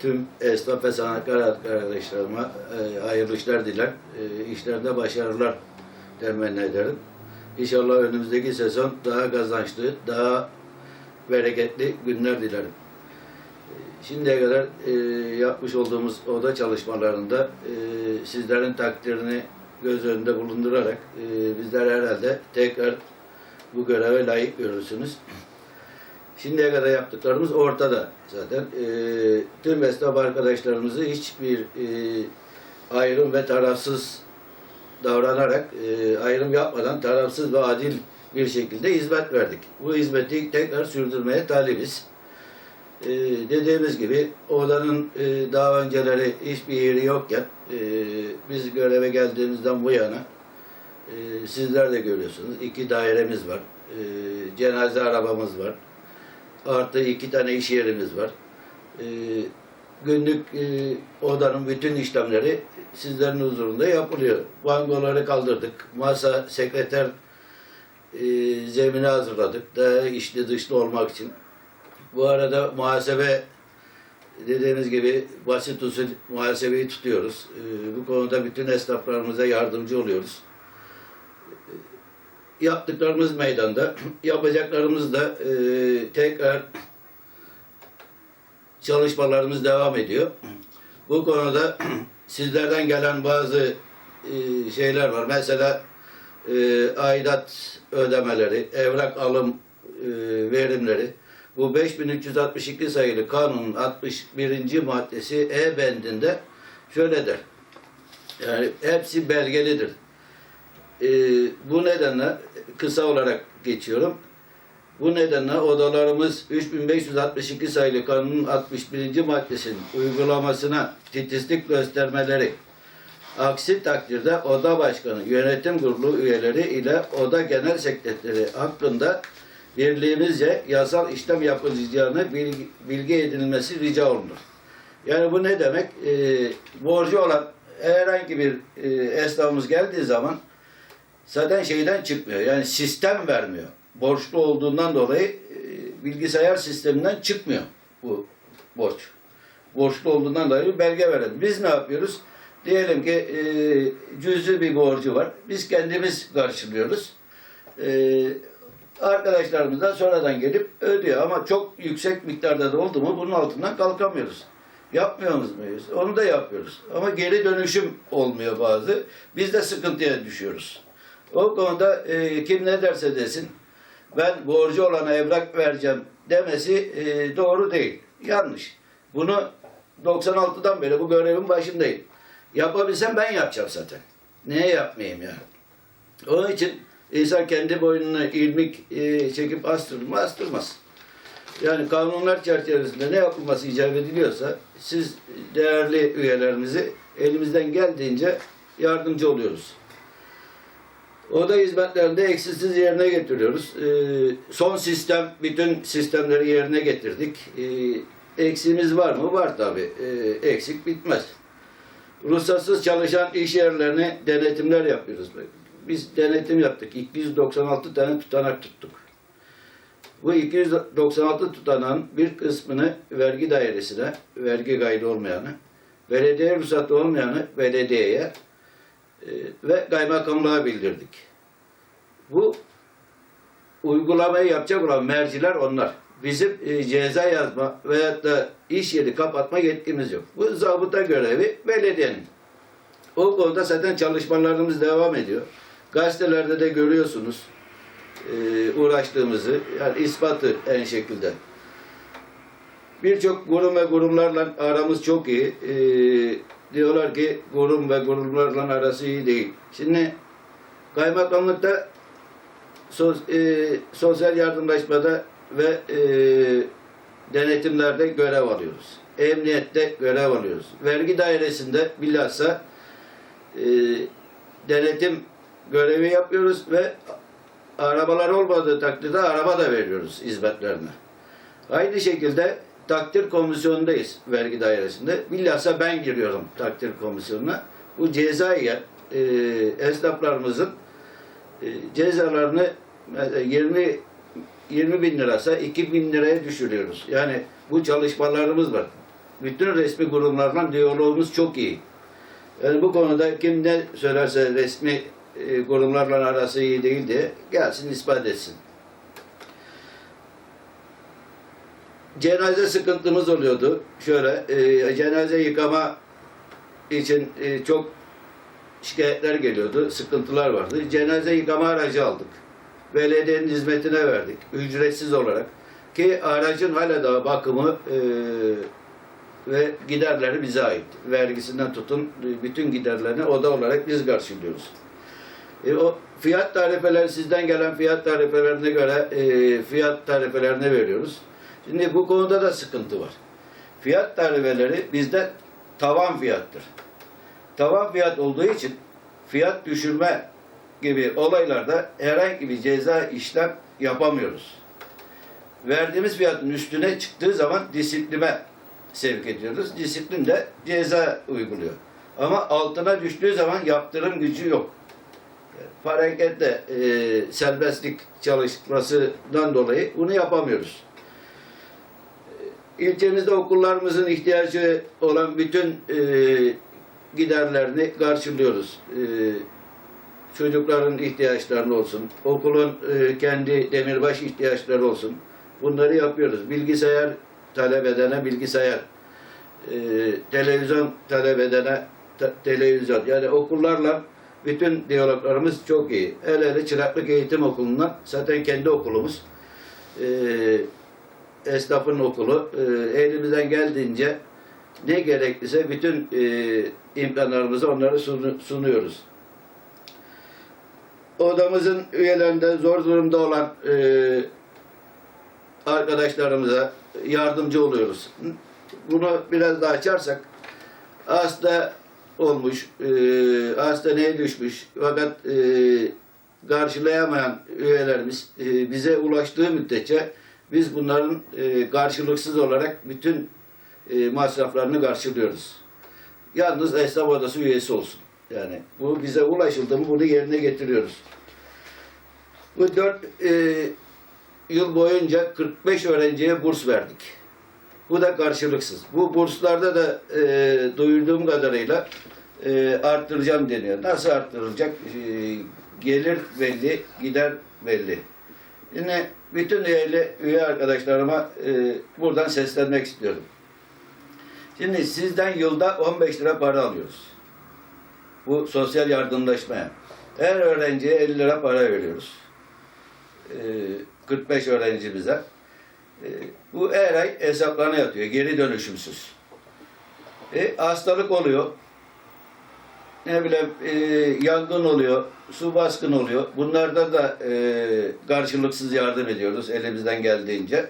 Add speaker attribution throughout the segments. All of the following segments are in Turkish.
Speaker 1: tüm esnaf ve sanatkar arkadaşlarıma e, hayırlı işler diler. E, işlerinde başarılar temenni ederim. İnşallah önümüzdeki sezon daha kazançlı, daha bereketli günler dilerim. E, Şimdiye kadar e, yapmış olduğumuz oda çalışmalarında sizlerin takdirini göz önünde bulundurarak bizler herhalde tekrar bu göreve layık görürsünüz. Şimdiye kadar yaptıklarımız ortada zaten. E, tüm esnaf arkadaşlarımızı hiçbir e, ayrım ve tarafsız davranarak, e, ayrım yapmadan tarafsız ve adil bir şekilde hizmet verdik. Bu hizmeti tekrar sürdürmeye talibiz. E, dediğimiz gibi odanın e, daha önceleri hiçbir yeri yokken e, biz göreve geldiğimizden bu yana e, sizler de görüyorsunuz. iki dairemiz var. E, cenaze arabamız var. Artı iki tane iş yerimiz var. E, günlük e, odanın bütün işlemleri sizlerin huzurunda yapılıyor. Bangoları kaldırdık. Masa, sekreter e, zemini hazırladık. Daha içli dışlı olmak için. Bu arada muhasebe dediğimiz gibi basit usul muhasebeyi tutuyoruz. E, bu konuda bütün esnaflarımıza yardımcı oluyoruz. Yaptıklarımız meydanda, yapacaklarımız da e, tekrar çalışmalarımız devam ediyor. Bu konuda sizlerden gelen bazı e, şeyler var. Mesela e, aidat ödemeleri, evrak alım e, verimleri. Bu 5362 sayılı kanunun 61. maddesi E bendinde şöyle. Yani hepsi belgelidir. E, bu nedenle kısa olarak geçiyorum. Bu nedenle odalarımız 3562 sayılı kanunun 61. maddesinin uygulamasına titizlik göstermeleri, aksi takdirde oda başkanı, yönetim kurulu üyeleri ile oda genel sekreteri hakkında birliğimizce yasal işlem yapılacağını bilgi, bilgi edinilmesi rica olunur. Yani bu ne demek? Ee, borcu olan herhangi bir e, esnafımız geldiği zaman zaten şeyden çıkmıyor. Yani sistem vermiyor. Borçlu olduğundan dolayı e, bilgisayar sisteminden çıkmıyor bu borç. Borçlu olduğundan dolayı bir belge verelim. Biz ne yapıyoruz? Diyelim ki e, cüzi bir borcu var. Biz kendimiz karşılıyoruz. E, arkadaşlarımız da sonradan gelip ödüyor. Ama çok yüksek miktarda da oldu mu bunun altından kalkamıyoruz. Yapmıyor muyuz? Onu da yapıyoruz. Ama geri dönüşüm olmuyor bazı. Biz de sıkıntıya düşüyoruz. O konuda e, kim ne derse desin ben borcu olana evrak vereceğim demesi e, doğru değil. Yanlış. Bunu 96'dan beri bu görevin başındayım. Yapabilsem ben yapacağım zaten. Neye yapmayayım ya? Onun için insan kendi boynuna ilmik e, çekip astırır mı? Astırmaz. Yani kanunlar çerçevesinde ne yapılması icap ediliyorsa siz değerli üyelerimizi elimizden geldiğince yardımcı oluyoruz. Oda hizmetlerini de eksiksiz yerine getiriyoruz. Ee, son sistem, bütün sistemleri yerine getirdik. Ee, eksiğimiz var mı? Var tabii. Ee, eksik bitmez. Ruhsatsız çalışan iş yerlerine denetimler yapıyoruz. Biz denetim yaptık. 296 tane tutanak tuttuk. Bu 296 tutanağın bir kısmını vergi dairesine, vergi kaydı olmayanı, belediye ruhsatı olmayanı belediyeye, e, ve kaymakamlığa bildirdik. Bu uygulamayı yapacak olan merciler onlar. Bizim e, ceza yazma veyahut da iş yeri kapatma yetkimiz yok. Bu zabıta görevi belediyenin. O konuda zaten çalışmalarımız devam ediyor. Gazetelerde de görüyorsunuz e, uğraştığımızı, yani ispatı en şekilde. Birçok kurum ve kurumlarla aramız çok iyi. Ee, diyorlar ki kurum ve kurumlarla arası iyi değil. Şimdi kaymakamlıkta sos, e, sosyal yardımlaşmada ve e, denetimlerde görev alıyoruz. Emniyette görev alıyoruz. Vergi dairesinde bilhassa e, denetim görevi yapıyoruz ve arabalar olmadığı takdirde araba da veriyoruz hizmetlerine. Aynı şekilde takdir komisyonundayız vergi dairesinde. Bilhassa ben giriyorum takdir komisyonuna. Bu cezaya e, esnaflarımızın e, cezalarını mesela 20 20 bin lirasa 2 bin liraya düşürüyoruz. Yani bu çalışmalarımız var. bütün resmi kurumlarla diyalogumuz çok iyi. Yani bu konuda kim ne söylerse resmi e, kurumlarla arası iyi değil diye gelsin ispat etsin. Cenaze sıkıntımız oluyordu. Şöyle, e, cenaze yıkama için e, çok şikayetler geliyordu, sıkıntılar vardı. Cenaze yıkama aracı aldık. Belediyenin hizmetine verdik, ücretsiz olarak. Ki aracın hala daha bakımı e, ve giderleri bize ait. Vergisinden tutun e, bütün giderlerini oda olarak biz karşılıyoruz. E, o fiyat tarifeleri sizden gelen fiyat tarifelerine göre e, fiyat tarifelerini veriyoruz. Şimdi bu konuda da sıkıntı var. Fiyat tarifeleri bizde tavan fiyattır. Tavan fiyat olduğu için fiyat düşürme gibi olaylarda herhangi bir ceza işlem yapamıyoruz. Verdiğimiz fiyatın üstüne çıktığı zaman disipline sevk ediyoruz. Disiplin de ceza uyguluyor. Ama altına düştüğü zaman yaptırım gücü yok. Hareketle e, serbestlik çalışmasından dolayı bunu yapamıyoruz. İlçemizde okullarımızın ihtiyacı olan bütün e, giderlerini karşılıyoruz. E, çocukların ihtiyaçlarını olsun, okulun e, kendi demirbaş ihtiyaçları olsun. Bunları yapıyoruz. Bilgisayar talep edene bilgisayar, e, televizyon talep edene te- televizyon. Yani okullarla bütün diyaloglarımız çok iyi. El ele çıraklık eğitim okulundan zaten kendi okulumuz. E, esnafın okulu. E, elimizden geldiğince ne gerekliyse bütün e, imkanlarımızı onlara sunu- sunuyoruz. Odamızın üyelerinde zor durumda olan e, arkadaşlarımıza yardımcı oluyoruz. Bunu biraz daha açarsak hasta olmuş, e, hastaneye düşmüş fakat e, karşılayamayan üyelerimiz e, bize ulaştığı müddetçe biz bunların e, karşılıksız olarak bütün e, masraflarını karşılıyoruz. Yalnız esnaf odası üyesi olsun. Yani bu bize ulaşıldı mı bunu yerine getiriyoruz. Bu dört e, yıl boyunca 45 öğrenciye burs verdik. Bu da karşılıksız. Bu burslarda da e, duyurduğum kadarıyla e, arttıracağım deniyor. Nasıl arttırılacak? E, gelir belli, gider belli. Yine bütün üyeli, üye arkadaşlarıma e, buradan seslenmek istiyorum. Şimdi sizden yılda 15 lira para alıyoruz. Bu sosyal yardımlaşmaya. Her öğrenciye 50 lira para veriyoruz. Ee, 45 öğrencimize. Ee, bu her ay hesaplarına yatıyor. Geri dönüşümsüz. E, hastalık oluyor. Ne bileyim e, yangın oluyor. Su baskın oluyor. Bunlarda da e, karşılıksız yardım ediyoruz elimizden geldiğince.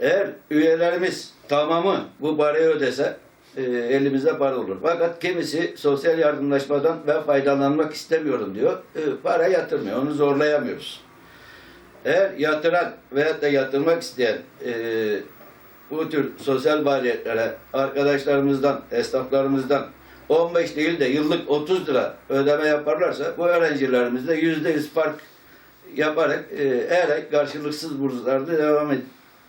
Speaker 1: Eğer üyelerimiz tamamı bu parayı ödese e, elimizde para olur. Fakat kimisi sosyal yardımlaşmadan ben faydalanmak istemiyorum diyor. E, para yatırmıyor. Onu zorlayamıyoruz. Eğer yatıran veyahut da yatırmak isteyen e, bu tür sosyal faaliyetlere arkadaşlarımızdan, esnaflarımızdan 15 değil de yıllık 30 lira ödeme yaparlarsa bu öğrencilerimizle yüzde yüz fark yaparak e, ay karşılıksız burslarda devam et-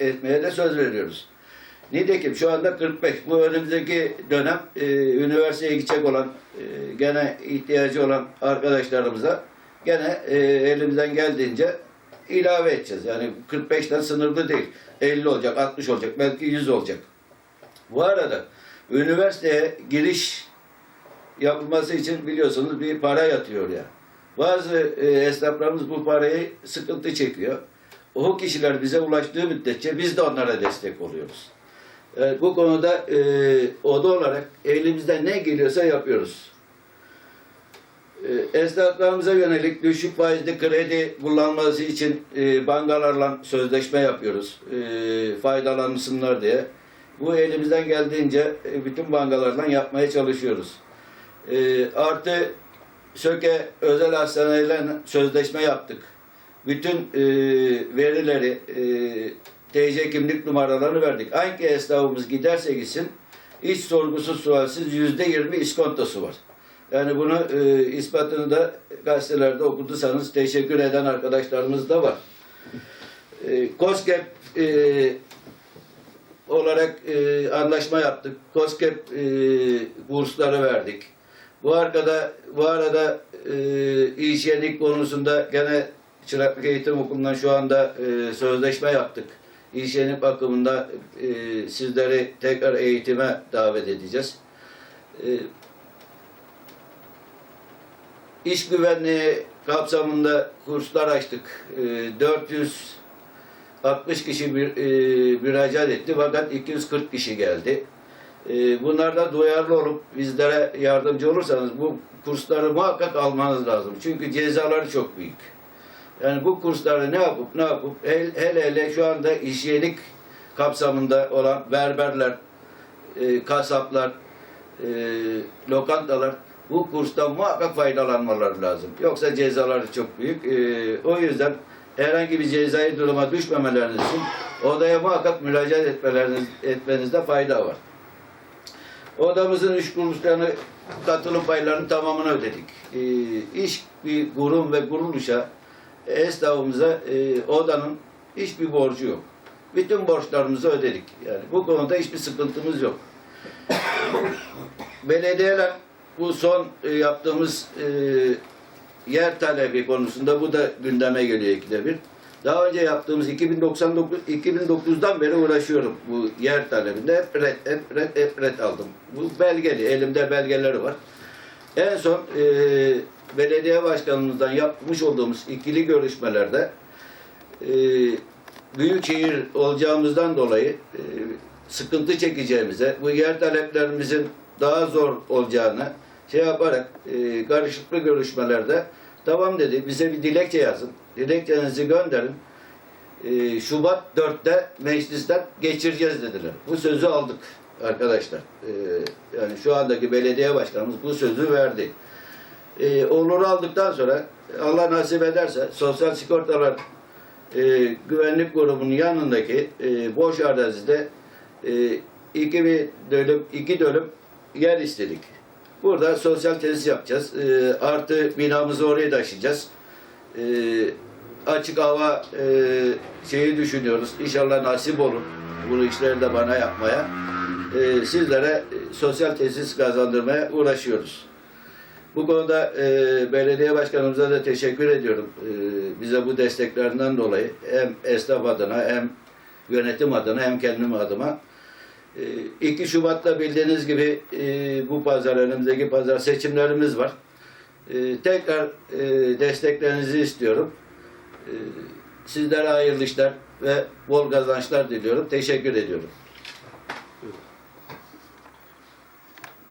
Speaker 1: etmeye de söz veriyoruz. Nitekim şu anda 45. Bu önümüzdeki dönem e, üniversiteye gidecek olan, e, gene ihtiyacı olan arkadaşlarımıza gene e, elimizden geldiğince ilave edeceğiz. Yani 45'ten sınırlı değil. 50 olacak, 60 olacak, belki 100 olacak. Bu arada üniversiteye giriş yapılması için biliyorsunuz bir para yatıyor ya. Bazı e, esnaflarımız bu parayı sıkıntı çekiyor. O kişiler bize ulaştığı müddetçe biz de onlara destek oluyoruz. E, bu konuda e, oda olarak elimizden ne geliyorsa yapıyoruz. E, esnaflarımıza yönelik düşük faizli kredi kullanması için e, bankalarla sözleşme yapıyoruz. E, faydalansınlar diye. Bu elimizden geldiğince e, bütün bankalarla yapmaya çalışıyoruz. E, artı Söke özel hastanelerle sözleşme yaptık. Bütün e, verileri, e, TC kimlik numaralarını verdik. Hangi esnafımız giderse gitsin, hiç sorgusuz sualsiz yüzde yirmi iskontosu var. Yani bunu e, ispatını da gazetelerde okuduysanız teşekkür eden arkadaşlarımız da var. E, COSGAP e, olarak e, anlaşma yaptık. COSGAP e, bursları verdik. Bu arkada bu arada e, hijyenik konusunda gene çıraklık eğitim okulundan şu anda e, sözleşme yaptık. Hijyenik bakımında e, sizleri tekrar eğitime davet edeceğiz. E, İş güvenliği kapsamında kurslar açtık. E, 460 kişi bir, e, müracaat etti fakat 240 kişi geldi. E, bunlarda duyarlı olup bizlere yardımcı olursanız bu kursları muhakkak almanız lazım. Çünkü cezaları çok büyük. Yani bu kursları ne yapıp ne yapıp hele hele, şu anda hijyenik kapsamında olan berberler, e, kasaplar, e, lokantalar bu kurstan muhakkak faydalanmaları lazım. Yoksa cezaları çok büyük. E, o yüzden herhangi bir cezai duruma düşmemeleriniz için odaya muhakkak müracaat etmeleriniz, etmenizde fayda var. Odamızın iş kuruluşlarını katılım paylarının tamamını ödedik. E, bir kurum ve kuruluşa esnafımıza e, odanın hiçbir borcu yok. Bütün borçlarımızı ödedik. Yani bu konuda hiçbir sıkıntımız yok. Belediyeler bu son e, yaptığımız e, yer talebi konusunda bu da gündeme geliyor ikide bir. Daha önce yaptığımız 2099 2009'dan beri uğraşıyorum bu yer talebinde. Hep red, hep red, hep red aldım. Bu belgeli, elimde belgeleri var. En son e, belediye başkanımızdan yapmış olduğumuz ikili görüşmelerde e, büyükşehir olacağımızdan dolayı e, sıkıntı çekeceğimize, bu yer taleplerimizin daha zor olacağını şey yaparak e, karışıklı görüşmelerde tamam dedi bize bir dilekçe yazın. Dilekçenizi gönderin. E, Şubat 4'te meclisten geçireceğiz dediler. Bu sözü aldık arkadaşlar. E, yani şu andaki belediye başkanımız bu sözü verdi. E, olur aldıktan sonra Allah nasip ederse sosyal sigortalar e, güvenlik grubunun yanındaki e, boş arazide e, iki bir dönüm, iki dönüm yer istedik. Burada sosyal tesis yapacağız. E, artı binamızı oraya taşıyacağız. E, açık hava e, şeyi düşünüyoruz. İnşallah nasip olur. Bu işleri de bana yapmaya. E, sizlere sosyal tesis kazandırmaya uğraşıyoruz. Bu konuda e, belediye başkanımıza da teşekkür ediyorum. E, bize bu desteklerinden dolayı hem esnaf adına hem yönetim adına hem kendim adıma. E, 2 Şubat'ta bildiğiniz gibi e, bu pazar önümüzdeki pazar seçimlerimiz var. E, tekrar e, desteklerinizi istiyorum. E, sizlere hayırlı işler ve bol kazançlar diliyorum. Teşekkür ediyorum.